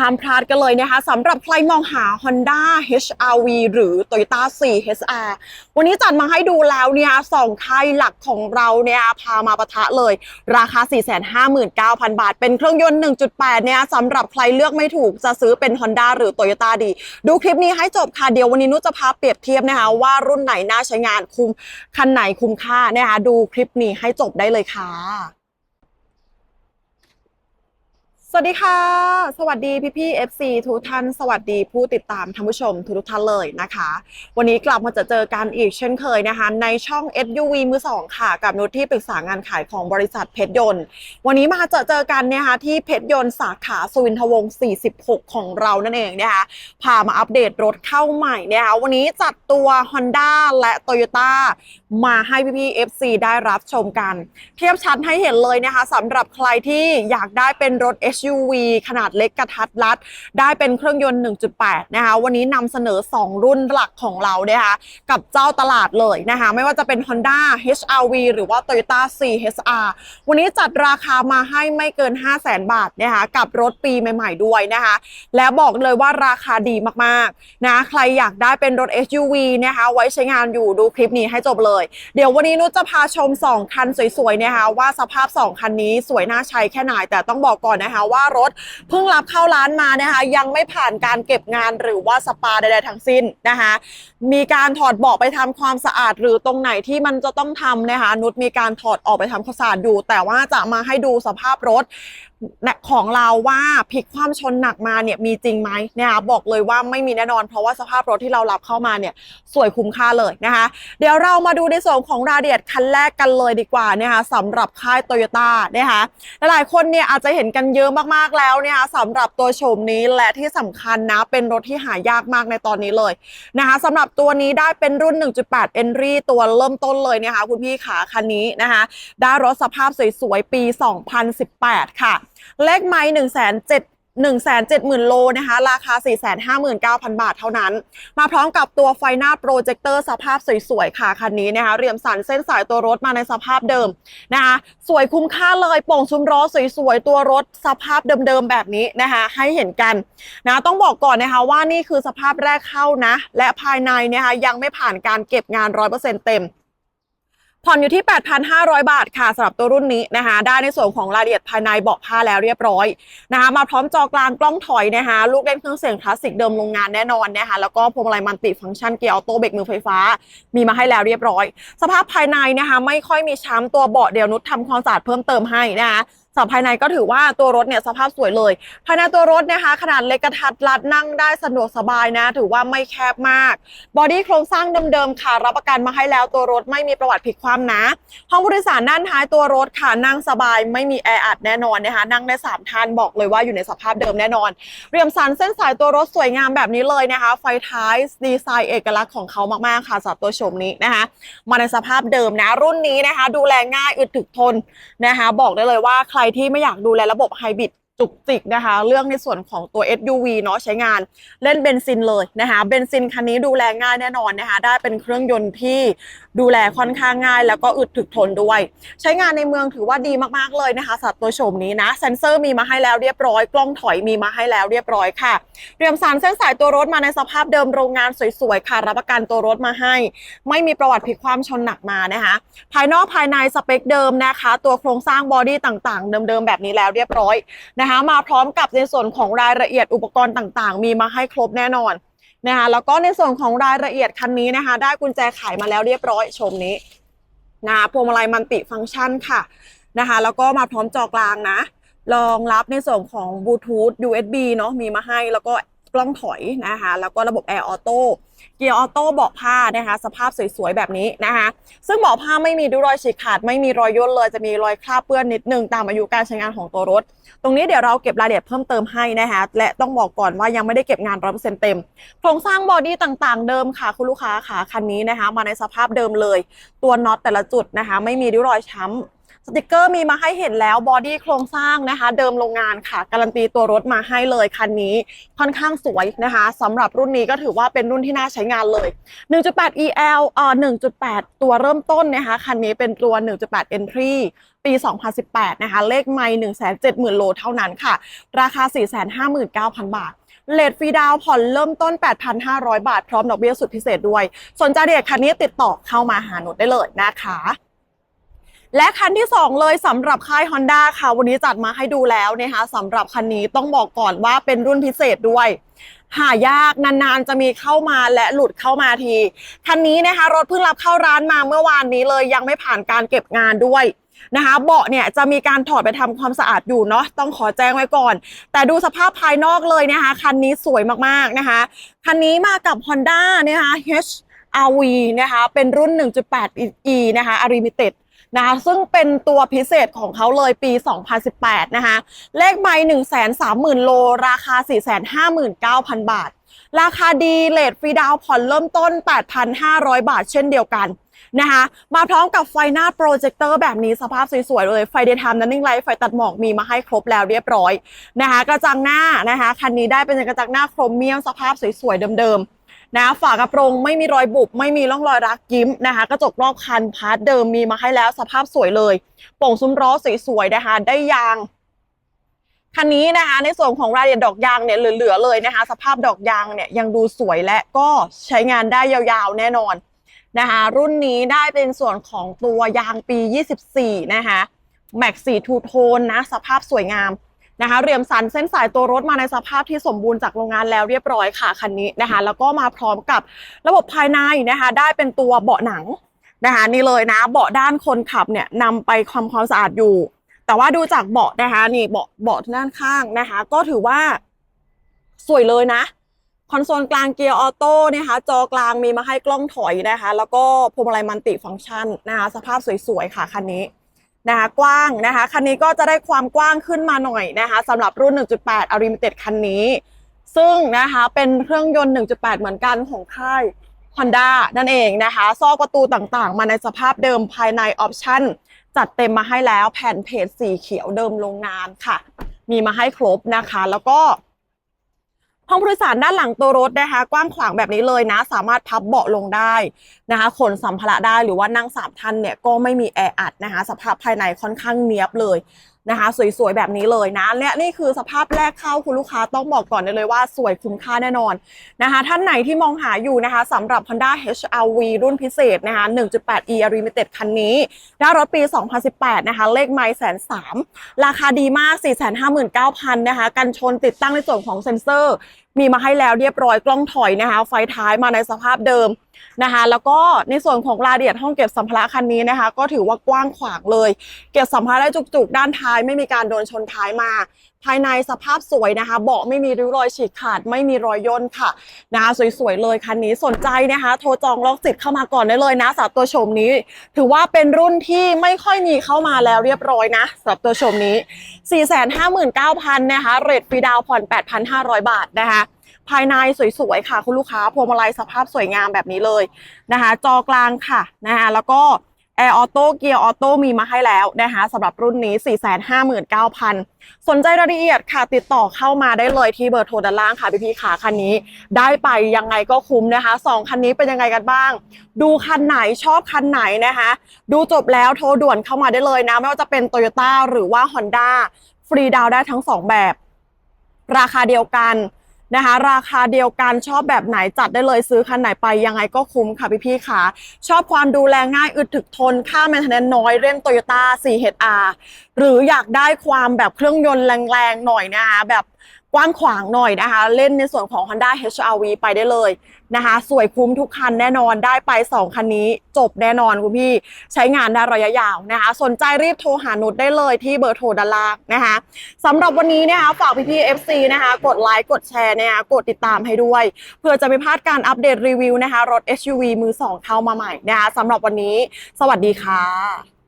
ห้ามพลาดกันเลยนะคะสำหรับใครมองหา Honda HR-V หรือ Toyota 4 HR วันนี้จัดมาให้ดูแล้วเนี่ยสองค่ายหลักของเราเนี่ยพามาปะทะเลย ราคา 459,000 บาท เป็นเครื่องยนต์ 1.8 เนี่ยสำหรับใครเลือกไม่ถูกจะซื้อเป็น Honda หรือ Toyota ดี ดูคลิปนี้ให้จบค่ะ เดี๋ยววันนี้นุชจะพาเปรียบเทียบนะคะว่ารุ่นไหนน่าใช้งานคุ้มคันไหนคุ้มค่านะคะดูคลิปนี้ให้จบได้เลยค่ะ สวัสดีค่ะ สวัสดีพี่พี่ FC ทุกท่าน สวัสดีผู้ติดตามท่านผู้ชมทุกท่านเลยนะคะ วันนี้กลับมาจะเจอกันอีกเช่นเคยนะคะ ในช่อง SUV มือสองค่ะ กับนุชที่ปรึกษางานขายของบริษัทเพชรยนต์ วันนี้มาจอเจอกันนะคะที่เพชรยนต์สาขาสุวินทวงศ์ 46 ของเรานั่นเองนะคะพามาอัปเดตรถเข้าใหม่นะคะวันนี้จัดตัว Honda และ Toyota มาให้พี่พี่ FC ได้รับชมกัน เทียบชัดให้เห็นเลยนะคะสำหรับใครที่อยากได้เป็นรถ SUV ขนาดเล็กกระทัดรัด ได้เป็นเครื่องยนต์ 1.8 นะคะ วันนี้นำเสนอ 2 รุ่นหลักของเรานะคะกับเจ้าตลาดเลยนะคะ ไม่ว่าจะเป็น Honda HR-V หรือว่า Toyota CHR วันนี้จัดราคามาให้ไม่เกิน 500,000บาทนะคะกับรถปีใหม่ๆด้วยนะคะ และบอกเลยว่าราคาดีมากๆนะใครอยากได้เป็นรถ SUV นะคะไว้ใช้งานอยู่ดูคลิปนี้ให้จบเลย เดี๋ยววันนี้นุชจะพาชม 2 คันสวยๆนะคะว่าสภาพ 2 คันนี้สวยน่าใช้แค่ไหนแต่ต้องบอกก่อนนะคะว่ารถเพิ่งรับเข้าร้านมานะคะยังไม่ผ่านการเก็บงานหรือว่าสปาใดๆทั้งสิ้นนะคะมีการถอดเบาะไปทำความสะอาด หรือตรงไหนที่มันจะต้องทำนะคะนุชมีการถอดออกไปทำความสะอาดอยู่ แต่ว่าจะมาให้ดูสภาพรถ ของเราว่าพลิกคว่ำชนหนักมาเนี่ยมีจริงไหมเนะคะบอกเลยว่าไม่มีแน่นอน เพราะว่าสภาพรถที่เรารับเข้ามาเนี่ยสวยคุ้มค่าเลยนะคะ เดี๋ยวเรามาดูในส่วนของรายละเอียดคันแรกกันเลยดีกว่านะคะสำหรับค่ายโตโยต้านะคะหลายคนเนี่ยอาจจะเห็นกันเยอะมากๆแล้วนะคะสำหรับตัวโฉมนี้และที่สำคัญนะเป็นรถที่หายากมากในตอนนี้เลยนะคะสำหรับตัวนี้ได้เป็นรุ่น 1.8 Entry ตัวเริ่มต้นเลยนะคะคุณพี่ขาคันนี้นะคะได้รถสภาพสวยๆปี 2018 ค่ะ เลขไม้หนึ่งแสนเจ็ดหนึ่งแสนเจ็ดหมื่นโลนะคะ ราคา 4 5 9 0 0 0 บาทเท่านั้น มาพร้อมกับตัวไฟหน้าโปรเจคเตอร์สภาพสวยๆ ค่ะ คันนี้นะคะ เรียมสันเส้นสายตัวรถมาในสภาพเดิมนะคะ สวยคุ้มค่าเลยโป่งซุ้มล้อสวยๆ ตัวรถสภาพเดิมๆ แบบนี้นะคะ ให้เห็นกันนะต้องบอกก่อนนะคะว่านี่คือสภาพแรกเข้านะ และภายในนะคะยังไม่ผ่านการเก็บงาน 100%เต็ม ผ่อนอยู่ที่ 8,500 บาทค่ะสำหรับตัวรุ่นนี้นะคะ ได้ในส่วนของรายละเอียดภายในเบาะผ้าแล้วเรียบร้อยนะคะ มาพร้อมจอกลางกล้องถอยนะคะ ลูกเล่นเครื่องเสียงคลาสสิกเดิมโรงงานแน่นอนนะคะ แล้วก็พวงมาลัยมันติฟังก์ชันเกียร์ออโต้เบรกมือไฟฟ้า มีมาให้แล้วเรียบร้อย สภาพภายในนะคะ ไม่ค่อยมีช้ำตัวเบาะเดี๋ยวนุชทำความสะอาดเพิ่มเติมให้นะคะสำหรับภายในก็ถือว่าตัวรถเนี่ยสภาพสวยเลย ภายในตัวรถนะคะ ขนาดเล็กกระทัดรัดนั่งได้สะดวกสบายนะ ถือว่าไม่แคบมาก บอดี้โครงสร้างเดิมๆค่ะ รับประกันมาให้แล้วตัวรถไม่มีประวัติพลิกคว่ำนะ ห้องผู้โดยสารด้านท้ายตัวรถค่ะนั่งสบาย ไม่มีแออัดแน่นอนนะคะ นั่งได้3ท่านบอกเลยว่าอยู่ในสภาพเดิมแน่นอน เรียมสันเส้นสายตัวรถสวยงามแบบนี้เลยนะคะ ไฟท้ายดีไซน์เอกลักษณ์ของเขามากๆค่ะสำหรับตัวโฉมนี้นะคะ มาในสภาพเดิมนะรุ่นนี้นะคะ ดูแลง่ายอึดถึกทนนะคะ บอกได้เลยว่าใครที่ไม่อยากดูแลระบบไฮบริด จุกจิกนะคะ เรื่องในส่วนของตัว SUV เนาะใช้งานเล่นเบนซินเลยนะคะเบนซินคันนี้ดูแลง่ายแน่นอนนะคะ ได้เป็นเครื่องยนต์ที่ดูแลค่อนข้างง่าย แล้วก็อึดถึกทนด้วย ใช้งานในเมืองถือว่าดีมากๆเลยนะคะสำหรับตัวโฉมนี้นะเซนเซอร์มีมาให้แล้วเรียบร้อย กล้องถอยมีมาให้แล้วเรียบร้อยค่ะเรียมสารเส้นสายตัวรถมาในสภาพเดิมโรงงานสวยๆค่ะรับประกันตัวรถมาให้ ไม่มีประวัติพลิกความชนหนักมานะคะภายนอกภายในสเปคเดิมนะคะ ตัวโครงสร้างบอดี้ต่างๆ เดิมๆแบบนี้แล้วเรียบร้อยนะคะมาพร้อมกับในส่วนของรายละเอียดอุปกรณ์ต่างๆ มีมาให้ครบแน่นอนนะคะแล้วก็ในส่วนของรายละเอียดคันนี้นะคะ ได้กุญแจไขมาแล้วเรียบร้อยชมนี้นะคะพวงมาลัยมันติฟังก์ชันค่ะนะคะ แล้วก็มาพร้อมจอกลางนะรองรับในส่วนของบลูทูธ USB เนาะมีมาให้แล้วก็ กล้องถอยนะคะ แล้วก็ระบบแอร์ออโต้เกียร์ออโต้เบาะผ้านะคะ สภาพสวยๆ แบบนี้นะคะ ซึ่งเบาะผ้าไม่มีริ้วรอยฉีกขาด ไม่มีรอยย่นเลย จะมีรอยคราบเปื้อนนิดนึงตามอายุการใช้งานของตัวรถ ตรงนี้เดี๋ยวเราเก็บรายละเอียดเพิ่มเติมให้นะคะ และต้องบอกก่อนว่ายังไม่ได้เก็บงาน100%เปอร์เซ็นต์เต็ม โครงสร้างบอดี้ต่างๆ เดิมค่ะ คุณลูกค้าค่ะคันนี้นะคะ มาในสภาพเดิมเลย ตัวน็อตแต่ละจุดนะคะ ไม่มีริ้วรอยช้ำ ติกเกอร์มีมาให้เห็นแล้วบอดี้โครงสร้างนะคะ เดิมโรงงานค่ะ การันตีตัวรถมาให้เลยคันนี้ค่อนข้างสวยนะคะสำหรับรุ่นนี้ก็ถือว่าเป็นรุ่นที่น่าใช้งานเลย 1.8 EL เอ่อ1.8 ตัวเริ่มต้นนะคะ คันนี้เป็นตัว 1.8 Entry ปี 2018 นะคะ เลขไม่ 170,000 โลเท่านั้นค่ะ ราคา 459,000 บาท เลทฟรีดาวผ่อนเริ่มต้น 8,500 บาท พร้อมดอกเบี้ยสุดพิเศษด้วย สนใจเด็กคันนี้ติดต่อเข้ามาหาหนูได้เลยนะคะ และคันที่ 2 เลยสำหรับค่าย Honda ค่ะ วันนี้จัดมาให้ดูแล้วนะคะสำหรับคันนี้ต้องบอกก่อนว่าเป็นรุ่นพิเศษด้วย หายากนานๆจะมีเข้ามาและหลุดเข้ามาที คันนี้นะคะรถเพิ่งรับเข้าร้านมาเมื่อวานนี้เลยยังไม่ผ่านการเก็บงานด้วยนะคะเบาะเนี่ยจะมีการถอดไปทำความสะอาดอยู่เนาะต้องขอแจ้งไว้ก่อน แต่ดูสภาพภายนอกเลยนะคะคันนี้สวยมากๆนะคะคันนี้มากับ Honda นะคะ HRV นะคะเป็นรุ่น 1.8 E นะคะ Unlimited นะคะซึ่งเป็นตัวพิเศษของเขาเลยปี 2018 นะคะ เลขใบ 130,000 โล ราคา 459,000 บาท ราคาดีเลทฟรีดาวผ่อนเริ่มต้น 8,500 บาทเช่นเดียวกันนะคะมาพร้อมกับไฟหน้าโปรเจคเตอร์แบบนี้สภาพสวยๆเลย ไฟเดย์ไทม์นันนิ่งไลท์ไฟตัดหมอกมีมาให้ครบแล้วเรียบร้อยนะคะกระจังหน้านะคะคันนี้ได้เป็นกระจังหน้าโครเมียมสภาพสวยๆเดิมๆ นะฝากระโปรงไม่มีรอยบุบไม่มีร่องรอยรักยิ้มนะคะกระจกรอบคันพาร์ทเดิมมีมาให้แล้วสภาพสวยเลยโป่งซุ้มล้อสวยๆนะคะได้ยางคันนี้นะคะในส่วนของรายละเอียดดอกยางเนี่ยเหลือๆเลยนะคะ สภาพดอกยางเนี่ยยังดูสวยและก็ใช้งานได้ยาวๆแน่นอนนะคะรุ่นนี้ได้เป็นส่วนของตัวยางปี 24 นะคะแม็กสีทูโทนนะสภาพสวยงาม นะคะเรียมสันเส้นสายตัวรถมาในสภาพที่สมบูรณ์จากโรงงานแล้วเรียบร้อยค่ะคันนี้นะคะ แล้วก็มาพร้อมกับระบบภายในนะคะ ได้เป็นตัวเบาะหนังนะคะนี่เลยนะเบาะด้านคนขับเนี่ยนำไปทำความสะอาดอยู่ แต่ว่าดูจากเบาะนะคะนี่เบาะเบาะด้านข้างนะคะ ก็ถือว่าสวยเลยนะคอนโซลกลางเกียร์ออโต้นะคะจอกลางมีมาให้กล้องถอยนะคะ แล้วก็พวงมาลัยมัลติฟังก์ชันนะคะ สภาพสวยๆค่ะคันนี้ นะคะกว้างนะคะคันนี้ก็จะได้ความกว้างขึ้นมาหน่อยนะคะสำหรับรุ่น 1.8 Unlimited คันนี้ ซึ่งนะคะเป็นเครื่องยนต์ 1.8 เหมือนกันของค่าย Honda นั่นเองนะคะ ซอกประตูต่างๆ มาในสภาพเดิมภายในออปชั่นจัดเต็มมาให้แล้วแผ่นเพจสีเขียวเดิมโรงงานค่ะ มีมาให้ครบนะคะ แล้วก็ ห้องผู้โดยสารด้านหลังตัวรถนะคะ กว้างขวางแบบนี้เลยนะ สามารถพับเบาะลงได้นะคะ ขนสัมภาระได้หรือว่านั่งสามท่านเนี่ยก็ไม่มีแออัดนะคะ สภาพภายในค่อนข้างเนียบเลย นะคะ สวยๆแบบนี้เลยนะและนี่คือสภาพแรกเข้าคุณลูกค้าต้องบอกก่อนเลยว่าสวยคุ้มค่าแน่นอนนะคะ ท่านไหนที่มองหาอยู่นะคะสำหรับ Honda HRV รุ่นพิเศษนะคะ 1.8e Limited คันนี้ได้รถปี 2018 นะคะ เลขไมล์แสนสามราคาดีมาก 459,000 นะคะ กันชนติดตั้งในส่วนของเซ็นเซอร์มีมาให้แล้วเรียบร้อยกล้องถอยนะคะ ไฟท้ายมาในสภาพเดิมนะคะ แล้วก็ในส่วนของรายละเอียดห้องเก็บสัมภาระคันนี้นะคะ ก็ถือว่ากว้างขวางเลย เก็บสัมภาระได้จุกๆ ด้านท้ายไม่มีการโดนชนท้ายมา ภายในสภาพสวยนะคะ เบาะไม่มีริ้วรอยฉีกขาด ไม่มีรอยย่นค่ะนะคะสวยๆเลยคันนี้สนใจนะคะ โทรจองล็อกสิทธิ์เข้ามาก่อนได้เลยนะสำหรับตัวชมนี้ ถือว่าเป็นรุ่นที่ไม่ค่อยมีเข้ามาแล้วเรียบร้อยนะสำหรับตัวชมนี้ 459,000นะคะเรทฟรีดาวน์ผ่อน 8,500 บาทนะคะภายในสวยๆค่ะ คุณลูกค้าพวงมาลัยสภาพสวยงามแบบนี้เลยนะคะ จอกลางค่ะนะคะแล้วก็แอร์ออโต้เกียร์ออโต้มีมาให้แล้วนะคะสำหรับรุ่นนี้ 459,000 สนใจรายละเอียดค่ะ ติดต่อเข้ามาได้เลยที่เบอร์โทรด้านล่างค่ะ พี่พี่ๆขาคันนี้ ได้ไปยังไงก็คุ้มนะคะสองคันนี้เป็นยังไงกันบ้าง ดูคันไหนชอบคันไหนนะคะ ดูจบแล้วโทรด่วนเข้ามาได้เลยนะ ไม่ว่าจะเป็น Toyota หรือว่า Honda ฟรีดาวได้ทั้งสองแบบ ราคาเดียวกัน นะคะ ราคาเดียวกันชอบแบบไหนจัดได้เลยซื้อคันไหนไปยังไงก็คุ้มค่ะพี่ๆค่ะชอบความดูแลง่ายอึดถึกทนค่าแมนเทนนนน้อยเล่นโตโยต้า 4HR หรืออยากได้ความแบบเครื่องยนต์แรงๆหน่อยนะคะแบบ กว้างขวางหน่อยนะคะ เล่นในส่วนของ Honda HRV ไปได้เลยนะคะ สวยคุ้มทุกคันแน่นอนได้ไป 2 คันนี้ จบแน่นอนคุณพี่ใช้งานได้ระยะยาวนะคะ สนใจรีบโทรหานุชได้เลยที่เบอร์โทรด้านล่างนะคะสำหรับวันนี้นะคะฝากพี่พี่ๆ FC นะคะ กดไลค์กดแชร์นะคะกดติดตามให้ด้วย เพื่อจะไม่พลาดการอัปเดตรีวิวนะคะ รถ SUV มือสองเข้ามาใหม่นะคะสำหรับวันนี้ สวัสดีค่ะ